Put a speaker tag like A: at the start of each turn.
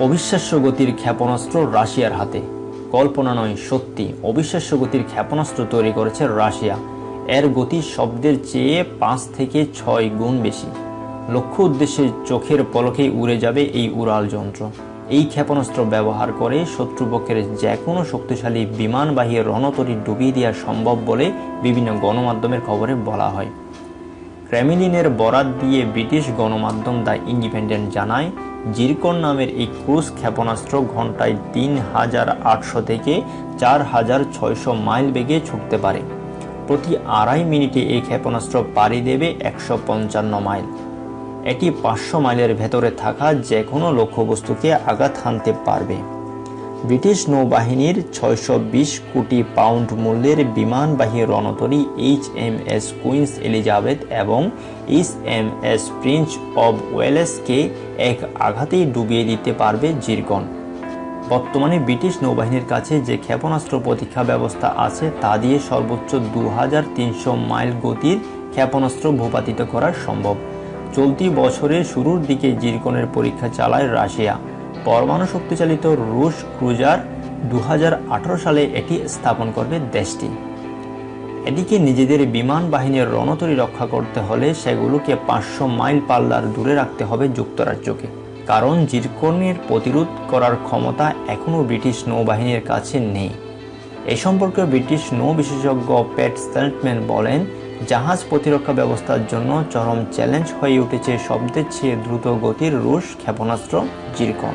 A: অবিশ্বাস্য গতির ক্ষেপণাস্ত্র রাশিয়ার হাতে। কল্পনা নয়, সত্যি, অবিশ্বাস্য গতির ক্ষেপণাস্ত্র তৈরি করেছে রাশিয়া। এর গতি শব্দের চেয়ে পাঁচ থেকে ছয় গুণ বেশি। লক্ষ্য উদ্দেশ্যে চোখের পলকেই উড়ে যাবে এই উড়াল যন্ত্র। এই ক্ষেপণাস্ত্র ব্যবহার করে শত্রুপক্ষের যে কোনো শক্তিশালী বিমানবাহী রণতরী ডুবিয়ে দেওয়া সম্ভব বলে বিভিন্ন গণমাধ্যমের খবরে বলা হয়। ক্রেমলিনের বরাত দিয়ে ব্রিটিশ গণমাধ্যম দ্য ইন্ডিপেন্ডেন্ট জানায় জিরকন নামের এই ক্রুজ ক্ষেপণাস্ত্র ঘন্টায় তিন হাজার আটশো থেকে চার হাজার ছয়শো মাইল বেগে ছুটতে পারে। প্রতি আড়াই মিনিটে এই ক্ষেপণাস্ত্র পাড়ি দেবে একশো পঞ্চান্ন মাইল। এটি পাঁচশো মাইলের ভেতরে থাকা যে কোনো লক্ষ্যবস্তুকে আঘাত হানতে পারবে। ব্রিটিশ নৌবাহিনীর ছয়শো বিশ কোটি পাউন্ড মূল্যের বিমানবাহী রণতরী H M S Queens Elizabeth এবং H M S Prince of ওয়েলেসকে এক আঘাতেই ডুবিয়ে দিতে পারবে জিরকন বর্তমানে ব্রিটিশ নৌবাহিনীর কাছে যে ক্ষেপণাস্ত্র প্রতীক্ষা ব্যবস্থা আছে তা দিয়ে সর্বোচ্চ দু হাজার তিনশো মাইল গতির ক্ষেপণাস্ত্র ভূপাতিত করা সম্ভব। চলতি বছরের শুরুর দিকে জিরকনের পরীক্ষা চালায় রাশিয়া। পরমাণু শক্তিচালিত রুশ ক্রুজার দু হাজার আঠারো সালে এটি স্থাপন করবে দেশটি। এদিকে নিজেদের বিমান বাহিনীর রণতরী রক্ষা করতে হলে সেগুলোকে পাঁচশো মাইল পাল্লার দূরে রাখতে হবে যুক্তরাজ্যকে। কারণ জিরকনের প্রতিরোধ করার ক্ষমতা এখনও ব্রিটিশ নৌবাহিনীর কাছে নেই। এ সম্পর্কে ব্রিটিশ নৌ বিশেষজ্ঞ পেট স্ট্যান্টম্যান বলেন জাহাজ প্রতিরক্ষা ব্যবস্থার জন্য চরম চ্যালেঞ্জ হয়ে উঠেছে শব্দের চেয়ে দ্রুত গতির রুশ ক্ষেপণাস্ত্র জিরকন।